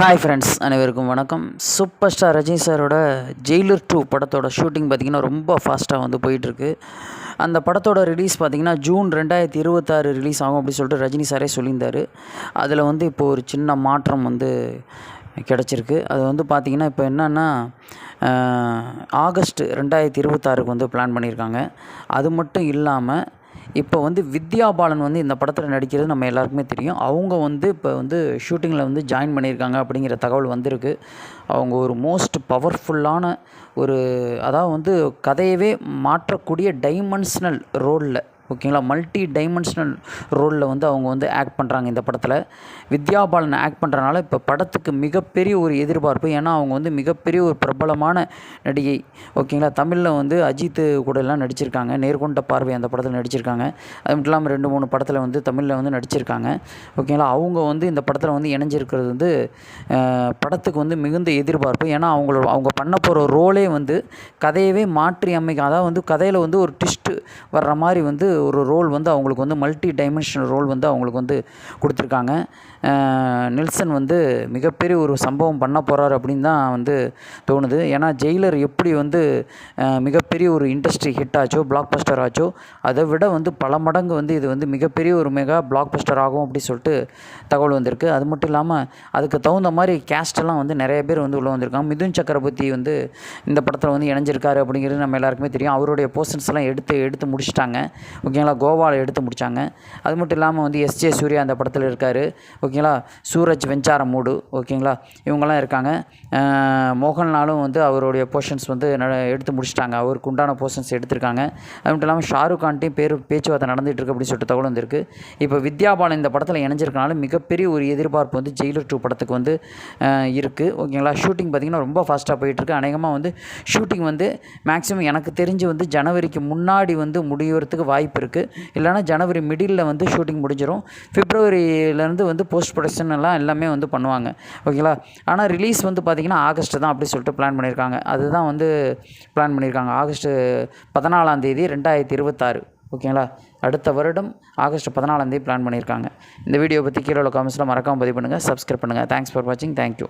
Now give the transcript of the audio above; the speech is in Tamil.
ஹாய் ஃப்ரெண்ட்ஸ் அனைவருக்கும் வணக்கம். சூப்பர் ஸ்டார் ரஜினி சாரோட ஜெயிலர் டூ படத்தோட ஷூட்டிங் பார்த்திங்கன்னா ரொம்ப ஃபாஸ்ட்டாக வந்து போயிட்டுருக்கு. அந்த படத்தோட ரிலீஸ் பார்த்திங்கன்னா ஜூன் ரெண்டாயிரத்தி இருபத்தாறு ரிலீஸ் ஆகும் அப்படின்னு சொல்லிட்டு ரஜினி சாரே சொல்லியிருந்தார். அதில் வந்து இப்போது ஒரு சின்ன மாற்றம் வந்து கிடச்சிருக்கு. அது வந்து பார்த்திங்கன்னா இப்போ என்னென்னா ஆகஸ்ட் ரெண்டாயிரத்தி இருபத்தாறுக்கு வந்து பிளான் பண்ணியிருக்காங்க. அது மட்டும் இல்லாமல் இப்போ வந்து வித்யா பாலன் வந்து இந்த படத்தில் நடிக்கிறது நம்ம எல்லாருக்குமே தெரியும். அவங்க வந்து இப்போ வந்து ஷூட்டிங்கில் வந்து ஜாயின் பண்ணியிருக்காங்க அப்படிங்கிற தகவல் வந்திருக்கு. அவங்க ஒரு மோஸ்ட் பவர்ஃபுல்லான ஒரு அதாவது வந்து கதையவே மாற்றக்கூடிய டைமென்ஷனல் ரோலில் ஓகேங்களா? மல்டி டைமென்ஷனல் ரோலில் வந்து அவங்க வந்து ஆக்ட் பண்ணுறாங்க இந்த படத்தில். வித்யா பாலன் ஆக்ட் பண்ணுறனால இப்போ படத்துக்கு மிகப்பெரிய ஒரு எதிர்பார்ப்பு. ஏன்னா அவங்க வந்து மிகப்பெரிய ஒரு பிரபலமான நடிகை. ஓகேங்களா? தமிழில் வந்து அஜித் கூட எல்லாம் நடிச்சிருக்காங்க. நேர்கொண்ட பார்வை அந்த படத்தில் நடிச்சிருக்காங்க. அது மட்டும் இல்லாமல் ரெண்டு மூணு படத்தில் வந்து தமிழில் வந்து நடிச்சிருக்காங்க. ஓகேங்களா? அவங்க வந்து இந்த படத்தில் வந்து இணைஞ்சிருக்கிறது வந்து படத்துக்கு வந்து மிகுந்த எதிர்பார்ப்பு. ஏன்னா அவங்களோட அவங்க பண்ண போகிற ரோலே வந்து கதையவே மாற்றி அமைக்க அதாவது வந்து கதையில் வந்து ஒரு ட்விஸ்ட்டு வர்ற மாதிரி வந்து ஒரு ரோல் வந்து அவங்களுக்கு வந்து மல்டி டைமென்ஷனல் ரோல் வந்து அவங்களுக்கு வந்து கொடுத்துருக்காங்க. நெல்சன் வந்து மிகப்பெரிய ஒரு சம்பவம் பண்ண போகிறார் அப்படின்னு தான் வந்து தோணுது. ஏன்னா ஜெயிலர் எப்படி வந்து மிகப்பெரிய ஒரு இண்டஸ்ட்ரி ஹிட் ஆச்சோ பிளாக் பஸ்டர் ஆச்சோ அதை விட வந்து பல மடங்கு வந்து இது வந்து மிகப்பெரிய ஒரு மெகா பிளாக் பஸ்டர் ஆகும் அப்படி சொல்லிட்டு தகவல் வந்திருக்கு. அது மட்டும் இல்லாமல் அதுக்கு தகுந்த மாதிரி கேஸ்டெல்லாம் எல்லாம் வந்து நிறைய பேர் வந்து உள்ளே வந்திருக்காங்க. மிதுன் சக்கரவர்த்தி வந்து இந்த படத்தில் வந்து இணைஞ்சிருக்காரு அப்படிங்கிறது நம்ம எல்லாருக்குமே தெரியும். அவருடைய போர்ஷன்ஸ் எல்லாம் எடுத்து எடுத்து முடிச்சிட்டாங்க. ஓகேங்களா கோவாவில் எடுத்து முடித்தாங்க அது மட்டும் இல்லாமல் வந்து எஸ்ஜே சூர்யா அந்த படத்தில் இருக்கார். ஓகேங்களா சூரஜ் வெஞ்சாரமூடு ஓகேங்களா இவங்கெல்லாம் இருக்காங்க. மோகன்லாலும் வந்து அவருடைய போர்ஷன்ஸ் வந்து எடுத்து முடிச்சிட்டாங்க. அவருக்கு உண்டான போர்ஷன்ஸ் எடுத்திருக்காங்க. அது மட்டும் இல்லாமல் ஷாருக் கான்ட்டையும் பேர் பேச்சுவார்த்தை நடந்துகிட்டு இருக்கு அப்படின்னு சொல்லிட்டு தகவல் வந்திருக்கு. இப்போ வித்யா பாலன் இந்த படத்தில் இணைஞ்சிருக்கனால மிகப்பெரிய ஒரு எதிர்பார்ப்பு வந்து ஜெயிலர் டூ படத்துக்கு வந்து இருக்குது ஓகேங்களா ஷூட்டிங் பார்த்திங்கன்னா ரொம்ப ஃபாஸ்ட்டாக போயிட்டுருக்கு அநேகமாக வந்து ஷூட்டிங் வந்து மேக்ஸிமம் எனக்கு தெரிஞ்சு வந்து ஜனவரிக்கு முன்னாடி வந்து முடியறதுக்கு வாய்ப்பு இருக்குது இல்லைனா ஜனவரி மிடில் வந்து ஷூட்டிங் முடிஞ்சிடும் பிப்ரவரியிலேருந்து வந்து போஸ்ட் ப்ரொடக்ஷன் எல்லாம் எல்லாமே வந்து பண்ணுவாங்க. ஓகேங்களா ஆனால் ரிலீஸ் வந்து பார்த்திங்கன்னா ஆகஸ்ட் தான் அப்படி சொல்லிட்டு பிளான் பண்ணியிருக்காங்க அதுதான் வந்து பிளான் பண்ணியிருக்காங்க ஆகஸ்ட்டு பதினாலாம் தேதி ரெண்டாயிரத்தி இருபத்தாறு. ஓகேங்களா அடுத்த வருடம் ஆகஸ்ட் பதினாலாந்தேதி பிளான் பண்ணியிருக்காங்க இந்த வீடியோ பற்றி கீழே உள்ள காமெண்ட்ஸில் மறக்காமல் பதிவு பண்ணுங்கள் சப்ஸ்கிரைப் பண்ணுங்கள் தேங்க்ஸ் ஃபார் வாட்சிங் தேங்க்யூ